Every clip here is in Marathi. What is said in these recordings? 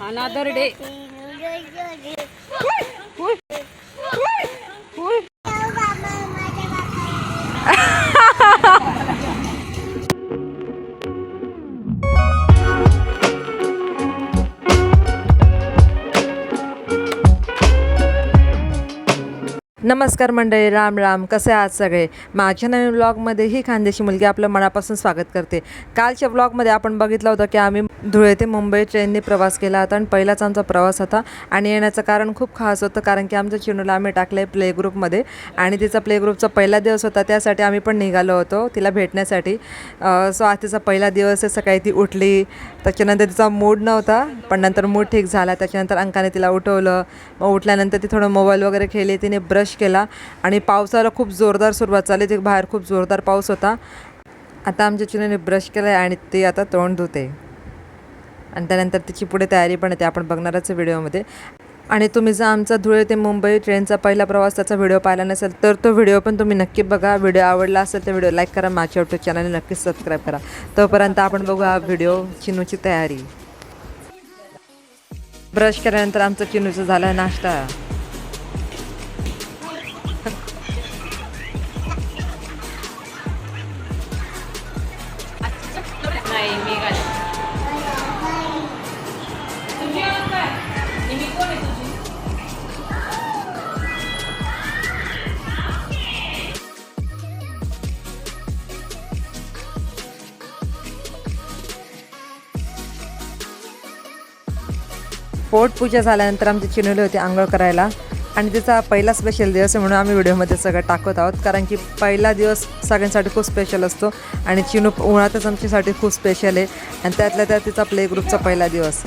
another day नमस्कार मंडळी राम राम. कसे आहात सगळे? माझ्या नवीन ब्लॉगमध्ये ही खानदेशी मुलगी आपलं मनापासून स्वागत करते. कालच्या ब्लॉगमध्ये आपण बघितलं होतं की आम्ही धुळे ते मुंबई ट्रेनने प्रवास केला होता आणि पहिलाच आमचा प्रवास होता आणि येण्याचं कारण खूप खास होतं कारण की आमच्या चिनूला आम्ही टाकलं आहे प्ले ग्रुपमध्ये आणि तिचा प्ले ग्रुपचा पहिला दिवस होता त्यासाठी आम्ही पण निघालो होतो तिला भेटण्यासाठी. सो आज तिचा पहिला दिवस आहे सकाळी ती उठली त्याच्यानंतर तिचा मूड नव्हता पण नंतर मूड ठीक झाला त्याच्यानंतर अंकाने तिला उठवलं मग उठल्यानंतर ती थोडं मोबाईल वगैरे खेळली तिने ब्रश केला आणि पावसाला खूप जोरदार सुरुवात झाली ती बाहेर खूप जोरदार पाऊस होता. आता आमच्या चिनूने ब्रश केला आहे आणि ती आता तोंड धुते. आणि त्यानंतर तिची पुढे तयारी पण येते. आपण बघणारच व्हिडिओमध्ये. आणि तुम्ही जर आमचा धुळे ते मुंबई ट्रेनचा पहिला प्रवास त्याचा व्हिडिओ पाहिला नसेल तर तो व्हिडिओ पण तुम्ही नक्की बघा. व्हिडिओ आवडला असेल तर व्हिडिओ लाईक करा. माझ्या यूट्यूब चॅनल नक्कीच सबस्क्राईब करा. तोपर्यंत आपण बघू हा व्हिडिओ चिनूची तयारी. ब्रश केल्यानंतर आमचं चिनूचं झालं नाश्ता. पोटपूजा झाल्यानंतर आमची चिनुले होती आंघोळ करायला. आणि तिचा पहिला स्पेशल दिवस आहे म्हणून आम्ही व्हिडिओमध्ये सगळं टाकत आहोत. कारण की पहिला दिवस सगळ्यांसाठी खूप स्पेशल असतो. आणि चिनू उन्हातच आमच्यासाठी खूप स्पेशल आहे. आणि त्यातल्या त्यात तिचा प्ले ग्रुपचा पहिला दिवस.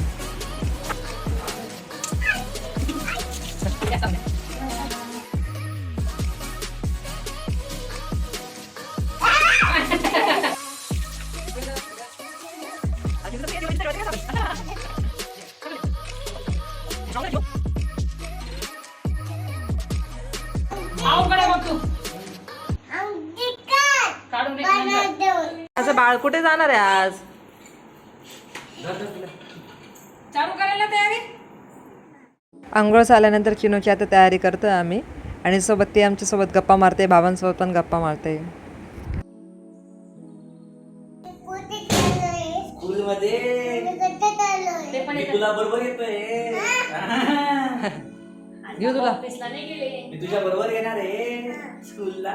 बाळ कुठे जाणार आहे आज? चालू करायला तयारी? आंघोळ झाल्यानंतर चिनूची आता तयारी करतोय आम्ही. आणि सोबत ती आमच्यासोबत गप्पा मारते बाबांसोबत पण गप्पा मारते. घेऊ तुला. ऑफिसला नाही गेले. मी तुझ्या बरोबर येणार आहे. स्कूलला.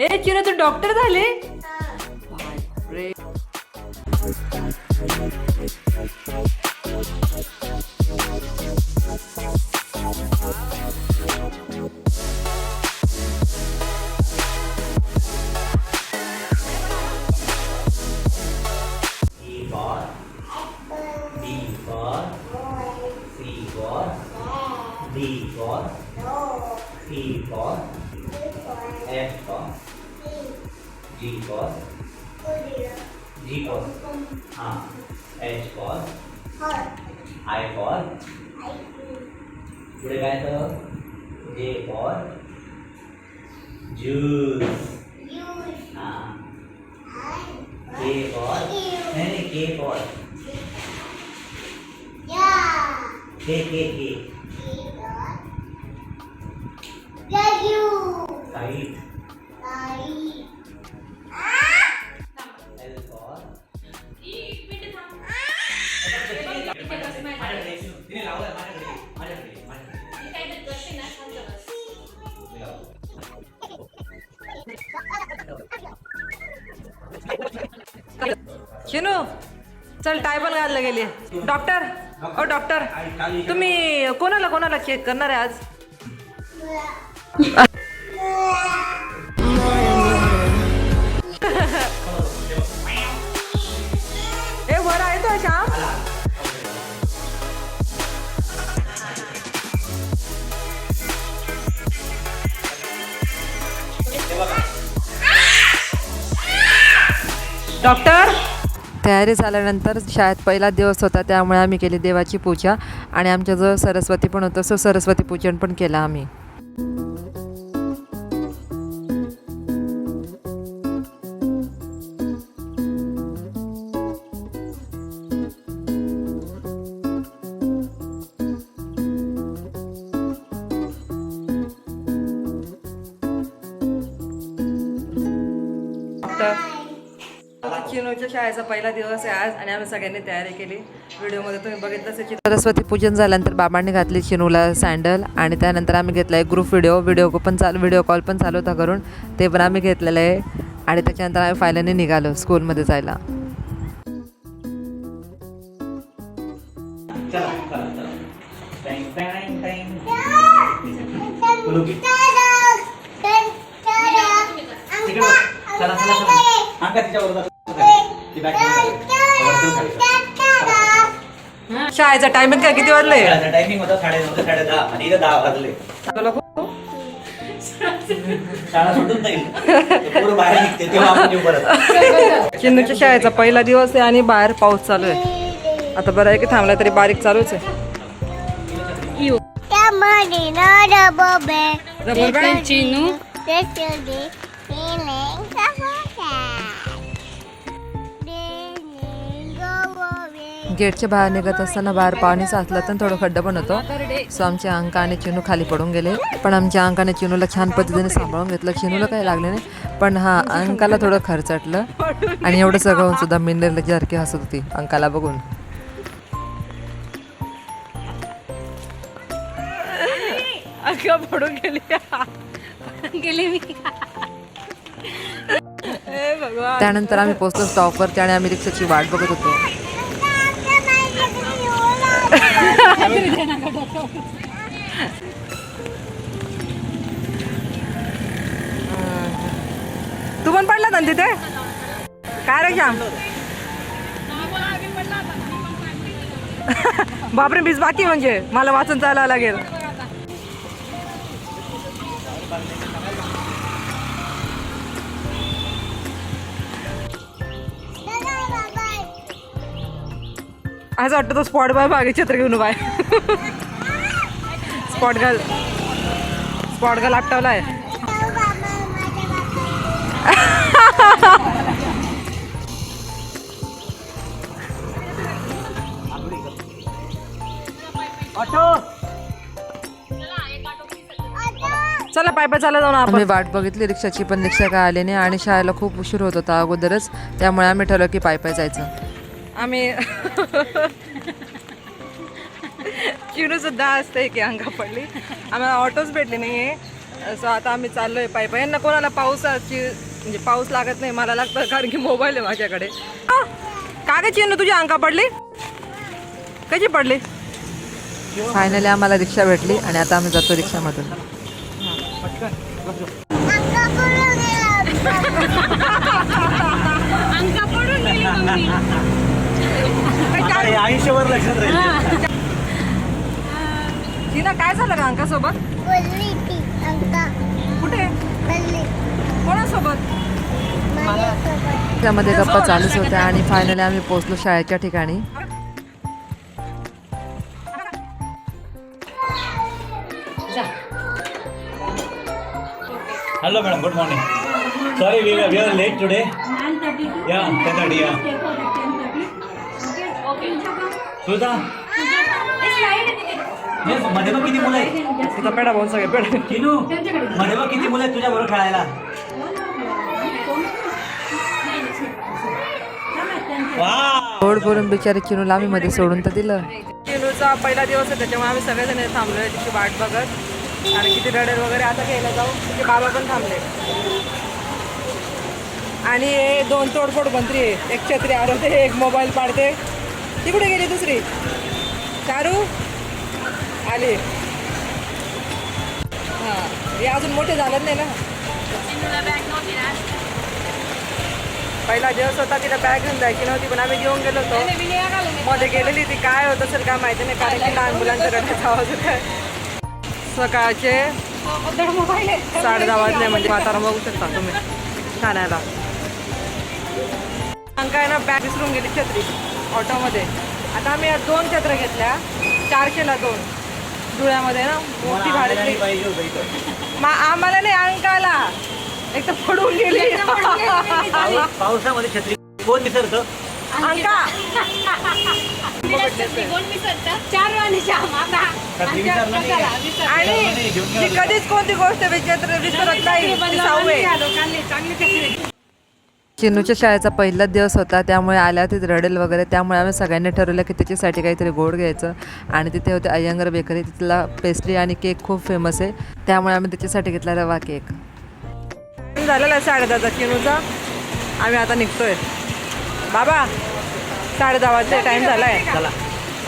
ए चिनू तू डॉक्टर झाले E F for G for G for हाँ H for I for पुढे काय तर J for juice हाँ K for नहीं नहीं K for K K K kite L for एक मिनिट थांब. माझ्याकडे तिने लावलंय माझ्याकडे माझ्याकडे माझ्याकडे मी काहीतरी करते ना थांब जरा. मी लावलं. चिनू चल टाय पण घालला गेली डॉक्टर ओ डॉक्टर तुम्ही कोणाला कोणाला चेक करणार आहे आज डॉक्टर? तयारी झाल्यानंतर शाळेत पहिला दिवस होता त्यामुळे आम्ही केली देवाची पूजा. आणि आमच्याजवळ सरस्वती पण होतं सो सरस्वती पूजन पण केलं आम्ही. चिनूच्या शाळेचा पहिला दिवस आहे आज आणि आम्ही सगळ्यांनी तयारी केली. व्हिडिओमध्ये तुम्ही बघितलं असेल सरस्वती पूजन झाल्यानंतर बाबांनी घातली चिनूला सँडल आणि त्यानंतर आम्ही घेतला एक ग्रुप व्हिडिओ व्हिडिओ पण चालू व्हिडिओ कॉल पण चालू होता करून ते पण आम्ही घेतलेलं आहे. आणि त्याच्यानंतर आम्ही फायनली निघालो स्कूलमध्ये जायला. चला चला शाळेचा टायमिंग काय किती वाजले? टायमिंग होता साडे नऊ ते साडे दहा आणि इथं दहा वाजले. शाळा सुटून जाईल. पूर्ण बाहेर निघते तेव्हा आपण येऊ परत. चिन्नूच्या शाळेचा पहिला दिवस आहे आणि बाहेर पाऊस चालू आहे. आता बरं आहे की थांबला तरी बारीक चालूच आहे. चिनू गेटच्या बाहेर निघत असताना बाहेर पाणी साचलं तर थोडं खड्डा पण होतो. सो आमच्या अंका आणि चिनू खाली पडून गेले. पण आमच्या अंकाने चिनूला छान पद्धतीने सांभाळून घेतलं. चिनूला काही लागले नाही. पण हा अंकाला थोडं खर्चटलं. आणि एवढं सगळं सुद्धा मिनरला जरकी हसत होती अंकाला बघून. अंका पडून गेली. गेले मी. त्यानंतर आम्ही पोहोचलो स्टॉपवरती आणि आम्ही रिक्षाची वाट बघत होतो. तू पण पडला ना तिथे? काय रे श्याम? बापरे बीज बाकी म्हणजे. मला वाचून चालायला लागेल. असं वाटतं तो स्पॉट बाय मागे छत्र घेऊन बाय स्पॉट घाल स्पॉट घाल आपटावलाय. चला पाय पाय चालत जाऊ ना आम्ही वाट बघितली रिक्षाची पण रिक्षा काय आली नाही आणि शाळेला खूप उशीर होत होता अगोदरच. त्यामुळे आम्ही ठरवलं की पाय पाय जायचं. आम्ही चिरू सुद्धा असते की अंगा पडली. आम्हाला ऑटोच भेटले नाहीये. सो आता आम्ही चाललोय पाय पाय. यांना कोणाला पावसाची म्हणजे पाऊस लागत नाही मला लागतं कारण की मोबाईल आहे माझ्याकडे. का ग चिन्ह तुझी अंका पडली? कशी पडली? फायनली आम्हाला रिक्षा भेटली आणि आता आम्ही जातो रिक्षामधून. अंका पडून आयुष्यभर लक्षात राहील. काय झालं का अंकासोबत? कुठे? कोणासोबत? त्यामध्ये गप्पा चालूच होत्या आणि फायनली आम्ही पोहोचलो शाळेच्या ठिकाणी. Hello madam good morning sorry we are late today या थर्टी या तुझा मध्ये बघ किती मुलं आहेत? तिथं पेडा बोल सगळे पेडा किनू मध्ये बघ किती मुलं आहेत तुझ्या बरोबर खेळायला बोलून बिचारे चिनूला आम्ही मध्ये सोडून तर दिलं. चिनूचा पहिला दिवस आहे त्याच्यामुळे आम्ही सगळेजण थांबलोय तिची वाट बघत. आणि किती रडेल वगैरे आता घ्यायला जाऊ तिचे बाबा पण थांबले. आणि हे दोन तोडफोड मंत्री आहे. एक छत्री आरवते एक मोबाईल पाडते. ती कुठे गेली दुसरी. चारू आली. हां हे अजून मोठे झालं नाही ना? पहिला दिवस होता तिला बॅग घेऊन जायची नव्हती पण आम्ही घेऊन गेलो होतो. मध्ये गेलेली ती काय होत असेल काय माहिती नाही कारण की लहान मुलांच्या रडण्याचा आवाज होता. सकाळचे साडे दहा वाजले म्हणजे वातावरण बघू शकता तुम्ही. ठाण्याला अंका आहे ना बॅग विसरून गेली छत्री. ऑटोमध्ये. आता आम्ही या दोन छत्र्या घेतल्या. चारशेला दोन. धुळ्यामध्ये ना मोठी भाडे. आम्हाला नाही अंकाला. एक तर पडून गेली. पावसामध्ये छत्री कोण विसरतं? अंका. छत्री. आणि ती कधीच कोणती गोष्ट विचित्र विसरत नाही चिनूच्या शाळेचा पहिलाच दिवस होता त्यामुळे आल्या ती रडेल वगैरे. त्यामुळे आम्ही सगळ्यांनी ठरवलं की त्याच्यासाठी काहीतरी गोड घ्यायचं. आणि तिथे होते अय्यंगर बेकरी तिथला पेस्ट्री आणि केक खूप फेमस आहे. त्यामुळे आम्ही त्याच्यासाठी घेतला रवा केक झालेला आहे साडेदहाचा चिनूचा? आम्ही आता निघतोय. बाबा साडे दहा वाजता टाईम झाला आहे चला.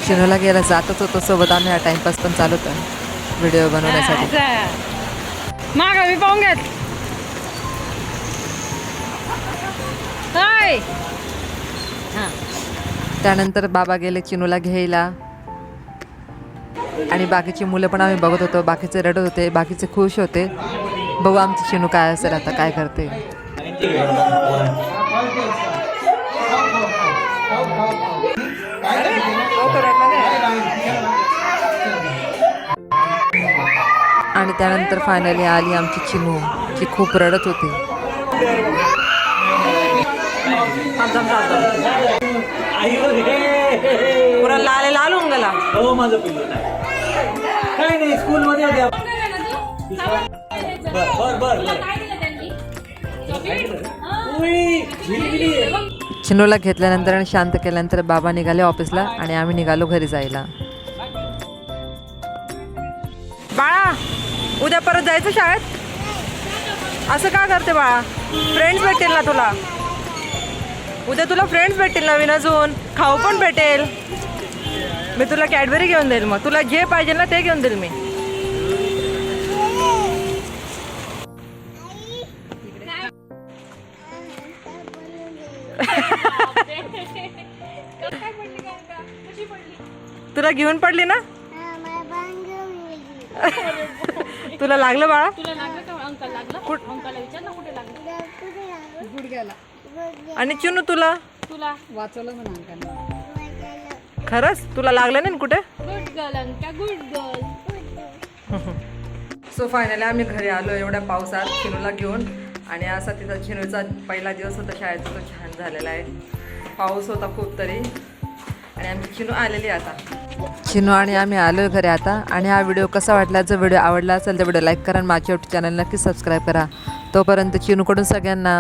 चिनूला गेला जातच होतो सोबत आम्ही हा टाईमपास पण चालू होता व्हिडिओ बनवण्यासाठी असं. मागं मी पाहून घेत. त्यानंतर बाबा गेले चिनूला घ्यायला. आणि बाकीची मुलं पण आम्ही बघत होतो. बाकीचे रडत होते. बाकीचे खुश होते. बघू आमची चिनू काय असेल आता काय करते. आणि त्यानंतर फायनली आली आमची चिनू जी खूप रडत होती. आई रे. पुरा लाले लाल होऊन गेला हो माझं पिल्लू काय नाही स्कूल मध्ये होते आपण. बर बर बर बर उई, भिली, भिली. चिनूला घेतल्यानंतर आणि शांत केल्यानंतर बाबा निघाले ऑफिसला आणि आम्ही निघालो घरी जायला बाळा उद्या परत जायचं शाळेत असं का करते बाळा फ्रेंड्स भेटतील ना तुला उद्या तुला फ्रेंड्स भेटतील नवीन अजून. खाऊ पण भेटेल. मी तुला कॅडबरी घेऊन देईल मग. तुला जे पाहिजे ना ते घेऊन देईल मी. तुला घेऊन पडली ना? तुला लागलं बाळा? तुला लागलं का अंकल? लागलं? अंकलला विचार ना कुठे लागलं? गुडघ्याला. आणि चिनू तुला? तुला? वाचवलं म्हणा अंकलला खरंच? तुला लागलं नाही ना कुठे? Good girl Anka good girl so finally आम्ही घरी आलो एवढ्या पावसात चिनूला घेऊन. आणि असा तिचा चिनूचा पहिला दिवस होता शाळेचा तो छान झालेला आहे. पाऊस होता खूप तरी. आणि आमची चिनू आलेली आता. चिनू आणि आम्ही आलो घरी आता. आणि हा व्हिडिओ कसा वाटला जर व्हिडिओ आवडला असेल तर व्हिडिओ लाईक करा आणि माझ्या यूट्यूब चॅनल नक्की सबस्क्राईब करा. तोपर्यंत चिनूकडून सगळ्यांना